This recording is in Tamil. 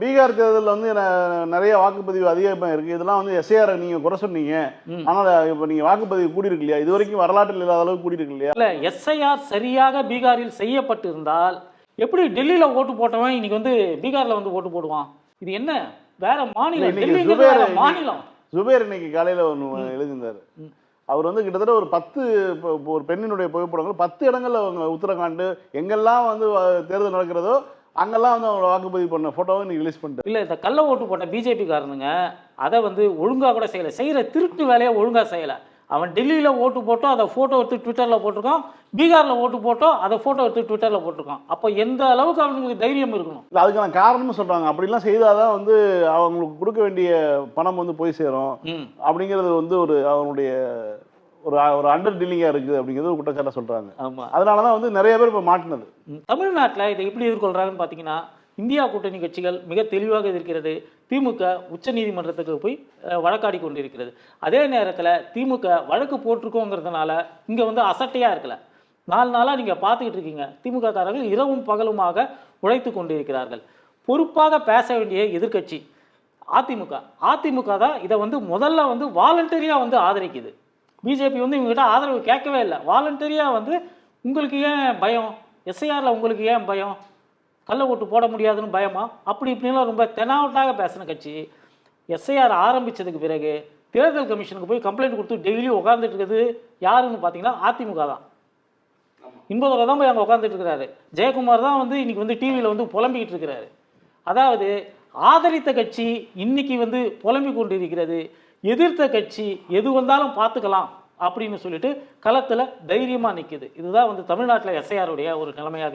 பீகார் தேர்தலில் வந்து நிறைய வாக்குப்பதிவு அதிகமாக இருக்கு. இதெல்லாம் வந்து எஸ்ஏஆர் நீங்க குறை சொன்னீங்க. ஆனால் இப்போ நீங்க வாக்குப்பதிவு கூடி இருக்கு இல்லையா இது வரைக்கும் வரலாற்றில் இல்லாத அளவுக்கு கூடி இருக்கு இல்லையா இல்ல எஸ்ஐஆர் சரியாக பீகாரில் செய்யப்பட்டிருந்தால் எப்படி டெல்லியில ஓட்டு போட்டவன் இன்னைக்கு வந்து பீகார்ல வந்து ஓட்டு போடுவான்? இது என்ன? வேற மாநிலம். மாநிலம். ஜுபேர் இன்னைக்கு காலையில ஒன்று எழுதியிருந்தாரு. அவர் வந்து கிட்டத்தட்ட ஒரு பத்து ஒரு பெண்ணினுடைய புகைப்படங்கள் பத்து இடங்கள்ல அவங்க உத்தரகாண்டு எங்கெல்லாம் வந்து தேர்தல் நடக்கிறதோ அங்கெல்லாம் வந்து அவங்களோட வாக்குப்பதிவு பண்ண போட்டோவை இன்னைக்கு ரிலீஸ் பண்ணிட்டாரு இல்ல இந்த கள்ள ஓட்டு போட்ட பிஜேபி காரனுங்க அதை வந்து ஒழுங்கா கூட செய்யல. செய்யற திருட்டு வேலையை ஒழுங்கா செய்யல. அவன் டெல்லியில ஓட்டு போட்டோ அதை போட்டோ எடுத்து ட்விட்டர்ல போட்டிருக்கான். பீகார்ல ஓட்டு போட்டோ அதை போட்டோ எடுத்து ட்விட்டர்ல போட்டிருக்கான். அப்போ எந்த அளவுக்கு அவங்களுக்கு தைரியம் இருக்கணும்? இல்லை அதுக்கான காரணம்னு சொல்றாங்க. அப்படிலாம் செய்தாதான் வந்து அவங்களுக்கு கொடுக்க வேண்டிய பணம் வந்து போய் சேரும். அப்படிங்கிறது வந்து ஒரு அவனுடைய ஒரு ஒரு அண்டர் டீலிங்காக இருக்குது அப்படிங்கிறது ஒரு குற்றச்சாட்டை சொல்றாங்க. ஆமா. அதனால தான் வந்து நிறைய பேர் இப்போ மாட்டினது. தமிழ்நாட்டுல இதை எப்படி எதிர்கொள்றாங்கன்னு பார்த்தீங்கன்னா இந்தியா கூட்டணி கட்சிகள் மிக தெளிவாக எதிர்க்கிறது. திமுக உச்சநீதிமன்றத்துக்கு போய் வழக்காடி கொண்டிருக்கிறது. அதே நேரத்தில் திமுக வழக்கு போட்டிருக்கோங்கிறதுனால இங்கே வந்து அசட்டையாக இருக்கல. நாலு நாளாக நீங்கள் பார்த்துக்கிட்டு இருக்கீங்க. திமுக காரர்கள் இரவும் பகலுமாக உழைத்து கொண்டிருக்கிறார்கள். பொறுப்பாக பேச வேண்டிய எதிர்க்கட்சி அதிமுக அதிமுக தான் இதை வந்து முதல்ல வந்து வாலண்டரியாக வந்து ஆதரிக்குது. பிஜேபி வந்து இவங்ககிட்ட ஆதரவு கேட்கவே இல்லை. வாலண்டரியாக வந்து உங்களுக்கு ஏன் பயம்? எஸ்ஐஆரில் உங்களுக்கு ஏன் பயம்? கள்ள ஓட்டு போட முடியாதுன்னு பயமா? அப்படி இப்படின்லாம் ரொம்ப தெனாவட்டாக பேசின கட்சி. எஸ்ஐஆர் ஆரம்பித்ததுக்கு பிறகு தேர்தல் கமிஷனுக்கு போய் கம்ப்ளைண்ட் கொடுத்து டெய்லி உட்காந்துட்டு இருக்குது. யாருன்னு பார்த்தீங்கன்னா அதிமுக தான். இன்பதோட தான் போய் அங்கே உட்காந்துட்டு இருக்கிறாரு. ஜெயக்குமார் தான் வந்து இன்றைக்கி வந்து டிவியில் வந்து புலம்பிக்கிட்டு இருக்கிறாரு. அதாவது ஆதரித்த கட்சி இன்னைக்கு வந்து புலம்பிக் கொண்டிருக்கிறது. எதிர்த்த கட்சி எது வந்தாலும் பார்த்துக்கலாம் அப்படின்னு சொல்லிட்டு களத்தில் தைரியமாக நிற்கிது இதுதான் வந்து தமிழ்நாட்டில் எஸ்ஐஆருடைய ஒரு நிலைமையாக